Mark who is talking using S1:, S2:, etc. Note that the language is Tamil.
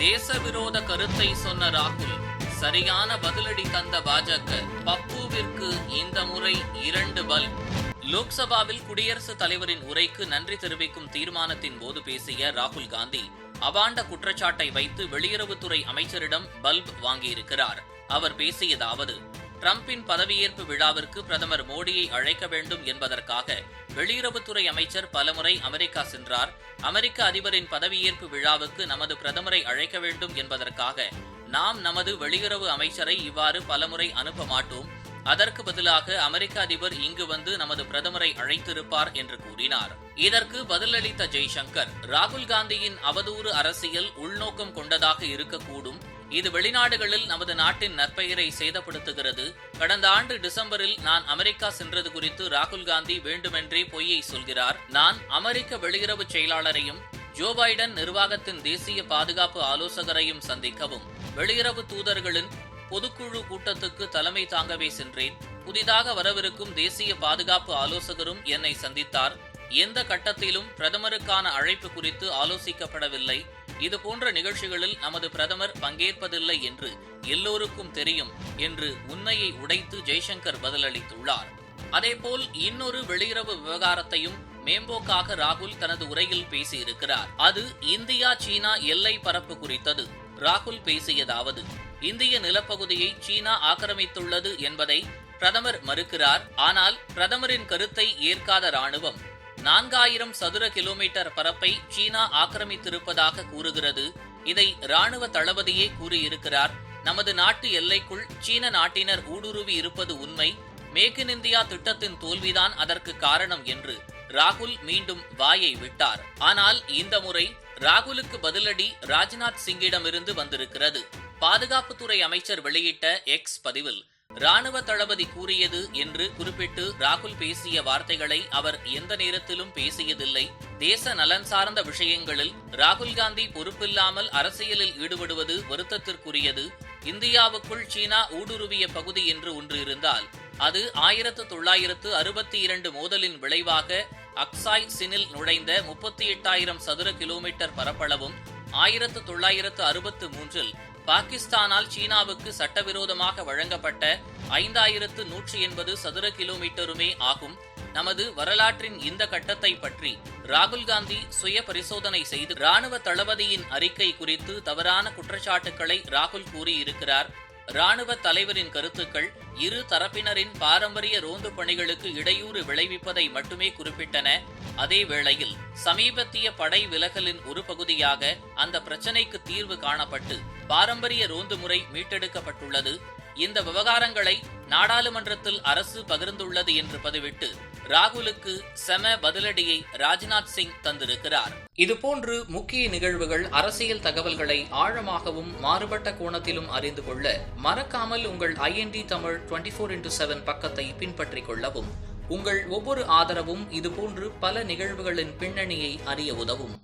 S1: தேச விரோத கருத்தை சொன்ன ராகுல் சரியான பதிலடி தந்த பாஜக பப்புவிற்கு இந்த முறை இரண்டு பல்ப் லோக்சபாவில் குடியரசுத் தலைவரின் உரைக்கு நன்றி தெரிவிக்கும் தீர்மானத்தின் போது பேசிய ராகுல் காந்தி அபாண்ட குற்றச்சாட்டை வைத்து வெளியுறவுத்துறை அமைச்சரிடம் பல்ப் வாங்கியிருக்கிறார். அவர் பேசியதாவது டிரம்பின் பதவியேற்பு விழாவிற்கு பிரதமர் மோடியை அழைக்க வேண்டும் என்பதற்காக வெளியுறவுத்துறை அமைச்சர் பலமுறை அமெரிக்கா சென்றார். அமெரிக்க அதிபரின் பதவியேற்பு விழாவுக்கு நமது பிரதமரை அழைக்க வேண்டும் என்பதற்காக நாம் நமது வெளியுறவு அமைச்சரை இவ்வாறு பலமுறை அனுப்ப மாட்டோம். அதற்கு பதிலாக அமெரிக்க அதிபர் இங்கு வந்து நமது பிரதமரை அழைத்திருப்பார் என்று கூறினார். இதற்கு பதிலளித்த ஜெய்சங்கர் ராகுல் காந்தியின் அவதூறு அரசியல் உள்நோக்கம் கொண்டதாக இருக்கக்கூடும். இது வெளிநாடுகளில் நமது நாட்டின் நற்பெயரை சேதப்படுத்துகிறது. கடந்த ஆண்டு டிசம்பரில் நான் அமெரிக்கா சென்றது குறித்து ராகுல் காந்தி வேண்டுமென்றே பொய்யை சொல்கிறார். நான் அமெரிக்க வெளியுறவு செயலாளரையும் ஜோ பைடன் நிர்வாகத்தின் தேசிய பாதுகாப்பு ஆலோசகரையும் சந்திக்கவும் வெளியுறவு தூதர்களின் பொதுக்குழு கூட்டத்துக்கு தலைமை தாங்கவே சென்றேன். புதிதாக வரவிருக்கும் தேசிய பாதுகாப்பு ஆலோசகரும் என்னை சந்தித்தார். எந்த கட்டத்திலும் பிரதமருக்கான அழைப்பு குறித்து ஆலோசிக்கப்படவில்லை. இது போன்ற நிகழ்ச்சிகளில் நமது பிரதமர் பங்கேற்பதில்லை என்று எல்லோருக்கும் தெரியும் என்று உண்மையை உடைத்து ஜெய்சங்கர் பதிலளித்துள்ளார். அதேபோல் இன்னொரு வெளியுறவு விவகாரத்தையும் மேம்போக்காக ராகுல் தனது உரையில் பேசியிருக்கிறார். அது இந்தியா சீனா எல்லை பரப்பு குறித்தது. ராகுல் பேசியதாவது இந்திய நிலப்பகுதியை சீனா ஆக்கிரமித்துள்ளது என்பதை பிரதமர் மறுக்கிறார். ஆனால் பிரதமரின் கருத்தை ஏற்காத ராணுவம் நான்காயிரம் சதுர கிலோமீட்டர் பரப்பை சீனா ஆக்கிரமித்திருப்பதாக கூறுகிறது. இதை ராணுவ தளபதியே கூறியிருக்கிறார். நமது நாட்டு எல்லைக்குள் சீன நாட்டினர் ஊடுருவி இருப்பது உண்மை. மேக் இன் இந்தியா திட்டத்தின் தோல்விதான் அதற்கு காரணம் என்று ராகுல் மீண்டும் வாயை விட்டார். ஆனால் இந்த முறை ராகுலுக்கு பதிலடி ராஜ்நாத் சிங்கிடமிருந்து வந்திருக்கிறது. பாதுகாப்புத்துறை அமைச்சர் வெளியிட்ட எக்ஸ் பதிவில் ராணுவ தளபதி கூறியது என்று குறிப்பிட்டு ராகுல் பேசிய வார்த்தைகளை அவர் எந்த நேரத்திலும் பேசியதில்லை. தேச நலன் சார்ந்த விஷயங்களில் ராகுல் காந்தி பொறுப்பில்லாமல் அரசியலில் ஈடுபடுவது வருத்தத்திற்குரியது. இந்தியாவுக்குள் சீனா ஊடுருவிய பகுதி என்று ஒன்று இருந்தால் அது ஆயிரத்து தொள்ளாயிரத்து அறுபத்தி இரண்டு மோதலின் விளைவாக அக்சாய் சினில் நுழைந்த முப்பத்தி எட்டாயிரம் சதுர கிலோமீட்டர் பரப்பளவும் ஆயிரத்து தொள்ளாயிரத்து அறுபத்து மூன்றில் பாகிஸ்தானால் சீனாவுக்கு சட்டவிரோதமாக வழங்கப்பட்ட ஐந்தாயிரத்து நூற்றி எண்பது சதுர கிலோமீட்டருமே ஆகும். நமது வரலாற்றின் இந்த கட்டத்தை பற்றி ராகுல் காந்தி சுய பரிசோதனை செய்து ராணுவ தளபதியின் அறிக்கை குறித்து தவறான குற்றச்சாட்டுக்களை ராகுல் கூறியிருக்கிறார். ராணுவ தலைவரின் கருத்துக்கள் இரு தரப்பினரின் பாரம்பரிய ரோந்து பணிகளுக்கு இடையூறு விளைவிப்பதை மட்டுமே குறிப்பிட்டன. அதே வேளையில் சமீபத்திய படை விலகலின் ஒரு பகுதியாக அந்த பிரச்சினைக்கு தீர்வு காணப்பட்டு பாரம்பரிய ரோந்து முறை மீட்டெடுக்கப்பட்டுள்ளது. இந்த விவகாரங்களை நாடாளுமன்றத்தில் அரசு பகிர்ந்துள்ளது என்று பதிவிட்டு ராகுலுக்கு செம பதிலடியை ராஜ்நாத் சிங் தந்திருக்கிறார். இதுபோன்று முக்கிய நிகழ்வுகள் அரசியல் தகவல்களை ஆழமாகவும் மாறுபட்ட கோணத்திலும் அறிந்து கொள்ள மறக்காமல் உங்கள் IND Tamil twenty four into seven பக்கத்தை பின்பற்றிக் கொள்ளவும். உங்கள் ஒவ்வொரு ஆதரவும் இதுபோன்று பல நிகழ்வுகளின் பின்னணியை அறிய உதவும்.